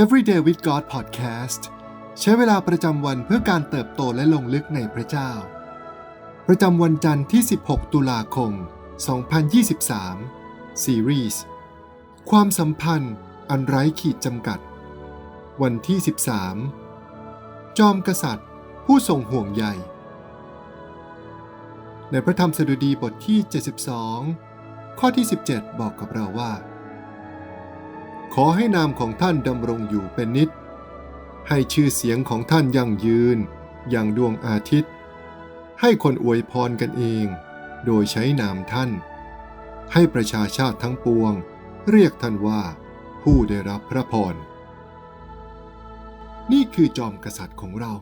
Everyday with God Podcast ใช้เวลาประจำวันเพื่อการเติบโตและลงลึกในพระเจ้า ประจำวันจันทร์ที่ 16 ตุลาคม 2023 ซีรีส์ความสัมพันธ์อันไร้ขีดจำกัด วันที่ 13 จอมกษัตริย์ ผู้ทรงห่วงใยในพระธรรมสดุดีบทที่ 72 ข้อที่ 17 บอกกับเราว่า ขอให้นามของท่านดำรงอยู่เป็นนิจให้ชื่อเสียงของท่านยั่งยืน อย่างดวงอาทิตย์ ให้คนอวยพรกันเอง โดยใช้นามท่าน ให้ประชาชาติทั้งปวง เรียกท่านว่าผู้ได้รับพระพร นี่คือจอมกษัตริย์ของเรา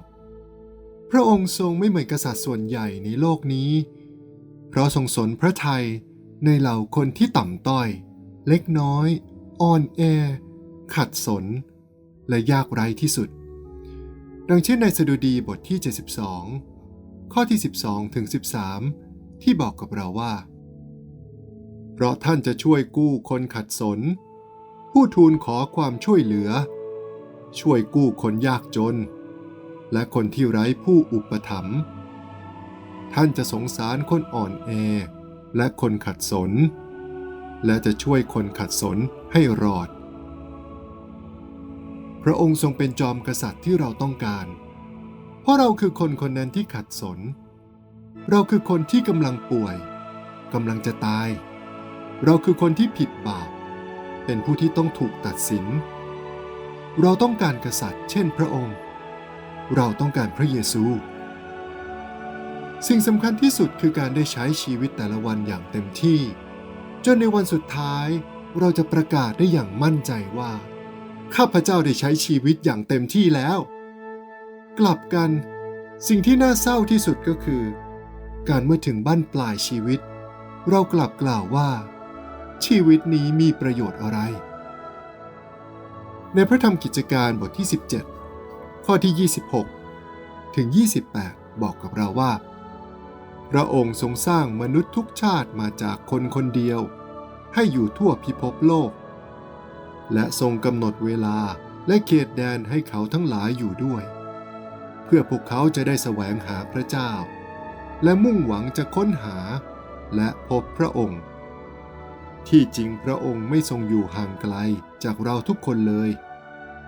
พระองค์ทรงไม่เหมือนกษัตริย์ส่วนใหญ่ในโลกนี้ เพราะทรงสนพระทัยในเหล่าคนที่ต่ำต้อย เล็กน้อย อ่อนแอ ขัดสน และยากไร้ที่สุด ดังเช่นในสดุดีบทที่ 72 ข้อที่ 12 ถึง 13 ที่บอกกับเราว่า เพราะท่านจะช่วยกู้คนขัดสน ผู้ทูลขอความช่วยเหลือ ช่วยกู้คนยากจน และคนที่ไร้ผู้อุปถัมภ์ท่านจะสงสารคนอ่อนแอและคนขัดสน และจะช่วยคนขัดสน ให้รอด พระองค์ทรงเป็นจอมกษัตริย์ที่เราต้องการ เพราะเราคือคนคนนั้นที่ขัดสน เราคือคนที่กำลังป่วยกำลังจะตาย เราคือคนที่ผิดบาป เป็นผู้ที่ต้องถูกตัดสิน เราต้องการกษัตริย์ เช่นพระองค์ เราต้องการพระเยซู สิ่งสำคัญที่สุดคือการได้ใช้ชีวิตแต่ละวันอย่างเต็มที่ จนในวันสุดท้าย เราจะประกาศได้อย่างมั่นใจว่า ข้าพเจ้าได้ใช้ชีวิตอย่างเต็มที่แล้ว กลับกัน สิ่งที่น่าเศร้าที่สุดก็คือ การเมื่อถึงบ้านปลายชีวิต เรากลับกล่าวว่า ชีวิตนี้มีประโยชน์อะไร ในพระธรรมกิจการบทที่ 17 ข้อที่ 26 ถึง 28 บอกกับเราว่า พระองค์ทรงสร้างมนุษย์ทุกชาติมาจากคนคนเดียว ให้อยู่ทั่วพิภพโลก และทรงกำหนดเวลาและเขตแดนให้เขาทั้งหลายอยู่ด้วย เพื่อพวกเขาจะได้แสวงหาพระเจ้า และมุ่งหวังจะค้นหาและพบพระองค์ ที่จริงพระองค์ไม่ทรงอยู่ห่างไกลจากเราทุกคนเลย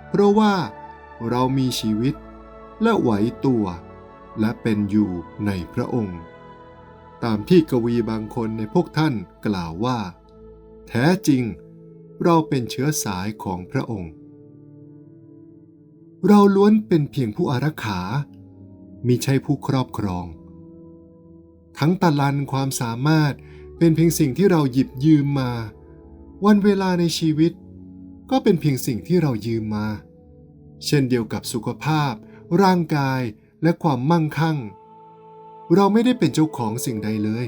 เพราะว่าเรามีชีวิตและไหวตัวและเป็นอยู่ในพระองค์ ตามที่กวีบางคนในพวกท่านกล่าวว่า แท้จริง เราเป็นเชื้อสายของพระองค์ เราล้วนเป็นเพียงผู้อารักขามิใช่ผู้ครอบครอง ทั้งตะลันความสามารถเป็นเพียงสิ่งที่เราหยิบยืมมา วันเวลาในชีวิต ก็เป็นเพียงสิ่งที่เรายืมมา เช่นเดียวกับสุขภาพ ร่างกายและความมั่งคั่ง เราไม่ได้เป็นเจ้าของสิ่งใดเลย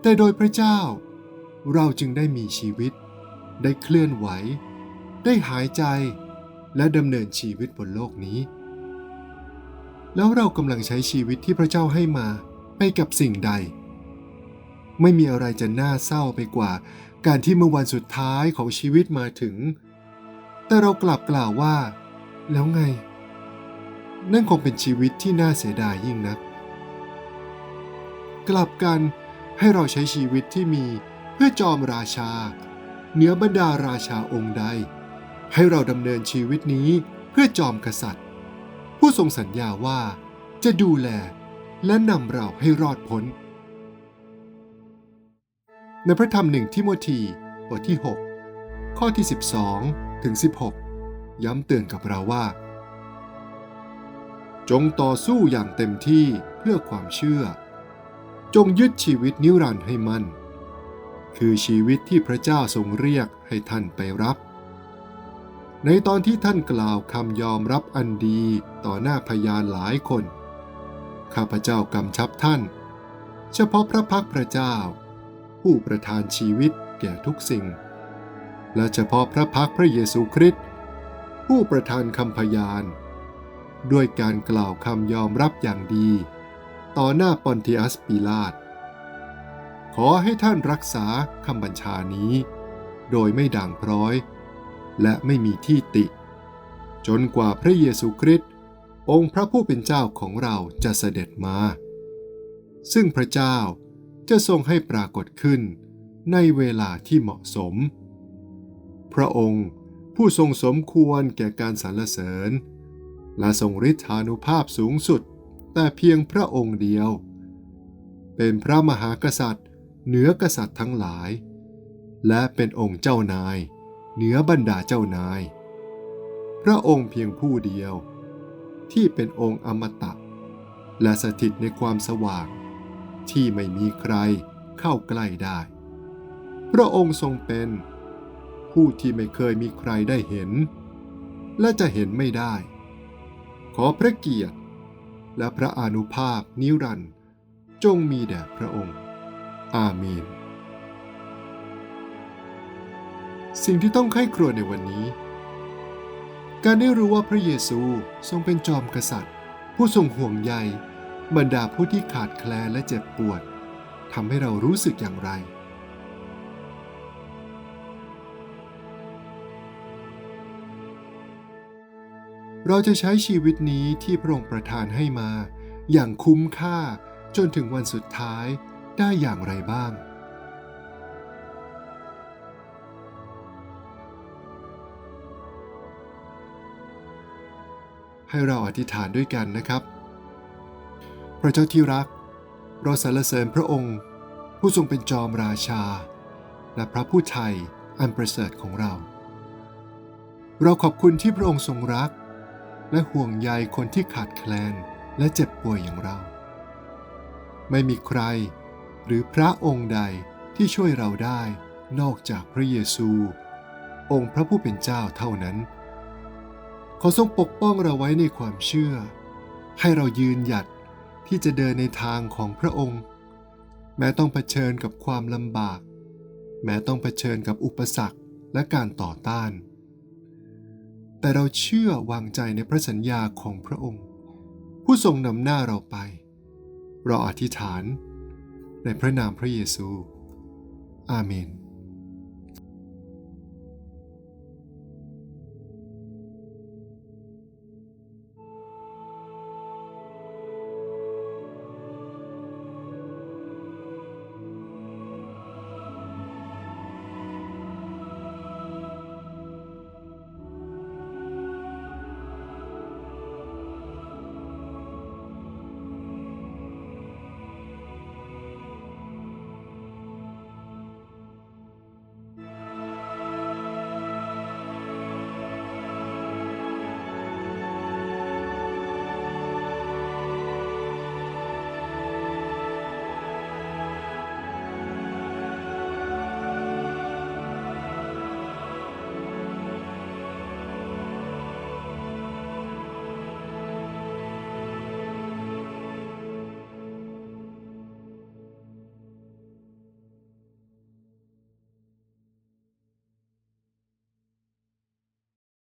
แต่โดยพระเจ้า เราจึงได้มีชีวิต ได้เคลื่อนไหว ได้หายใจ และดำเนินชีวิตบนโลกนี้ แล้วเรากำลังใช้ชีวิตที่พระเจ้าให้มาไปกับสิ่งใด ไม่มีอะไรจะน่าเศร้าไปกว่า การที่เมื่อวันสุดท้ายของชีวิตมาถึง แต่เรากลับกล่าวว่า แล้วไง นั่นคงเป็นชีวิตที่น่าเสียดายยิ่งนัก กลับกันให้เราใช้ชีวิตที่มี พื่อจอมราชา เหนือบรรดาราชาองค์ใด ให้เราดำเนินชีวิตนี้เพื่อจอมกษัตริย์ ผู้ทรงสัญญาว่าจะดูแลและนำเราให้รอดพ้น ในพระธรรมหนึ่งทิโมธีบทที่ 6 ข้อที่ 12 ถึง 16 ย้ำเตือนกับเราว่า จงต่อสู้อย่างเต็มที่เพื่อความเชื่อ จงยึดชีวิตนิรันดร์ให้มั่น คือชีวิตที่พระเจ้าทรงเรียกให้ท่านไปรับ ในตอนที่ท่านกล่าวคำยอมรับอันดีต่อหน้าพยานหลายคน ข้าพเจ้ากำชับท่าน เฉพาะพระพักพระเจ้า ผู้ประทานชีวิตแก่ทุกสิ่ง และเฉพาะพระพักพระเยซูคริสต์ผู้ประทานคำพยาน ด้วยการกล่าวคำยอมรับอย่างดี ต่อหน้าปอนติอัสปิลาต ขอให้ท่านรักษาคำบัญชานี้ โดยไม่ด่างพร้อย และไม่มีที่ติ จนกว่าพระเยซูคริสต์องค์พระผู้เป็นเจ้าของเราจะเสด็จมา ซึ่งพระเจ้าจะทรงให้ปรากฏขึ้นในเวลาที่เหมาะสม พระองค์ผู้ทรงสมควรแก่การสรรเสริญ และทรงฤทธานุภาพสูงสุด แต่เพียงพระองค์เดียว เป็นพระมหากษัตริย์ เหนือกษัตริย์ทั้งหลาย และเป็นองค์เจ้านาย เหนือบรรดาเจ้านาย พระองค์เพียงผู้เดียว ที่เป็นองค์อมตะ และสถิตในความสว่าง ที่ไม่มีใครเข้าใกล้ได้ พระองค์ทรงเป็น ผู้ที่ไม่เคยมีใครได้เห็น และจะเห็นไม่ได้ ขอพระเกียรติและพระอนุภาพนิรันดร์จงมีแด่พระองค์ อาเมน สิ่งที่ต้องไข้ครวญในวันนี้ การได้รู้ว่าพระเยซูทรงเป็นจอมกษัตริย์ ผู้ทรงห่วงใยบรรดาผู้ที่ขาดแคลนและเจ็บปวดทำให้เรารู้สึกอย่างไร เราจะใช้ชีวิตนี้ที่พระองค์ประทานให้มา อย่างคุ้มค่าจนถึงวันสุดท้าย ได้อย่างไรบ้าง ให้เราอธิษฐานด้วยกันนะครับ พระเจ้าที่รัก เราสรรเสริญพระองค์ ผู้ทรงเป็นจอมราชา และพระผู้ไทยอันประเสริฐของเรา เราขอบคุณที่พระองค์ทรงรัก และห่วงใยคนที่ขาดแคลนและเจ็บป่วยอย่างเรา ไม่มีใคร หรือพระองค์ใดที่ช่วยเราได้นอกจากพระเยซู องค์พระผู้เป็นเจ้าเท่านั้น ขอทรงปกป้องเราไว้ในความเชื่อ ให้เรายืนหยัดที่จะเดินในทางของพระองค์ แม้ต้องเผชิญกับความลำบาก แม้ต้องเผชิญกับอุปสรรคและการต่อต้าน แต่เราเชื่อวางใจในพระสัญญาของพระองค์ ผู้ทรงนำหน้าเราไป เราอธิษฐาน ในพระนามพระเยซู อาเมน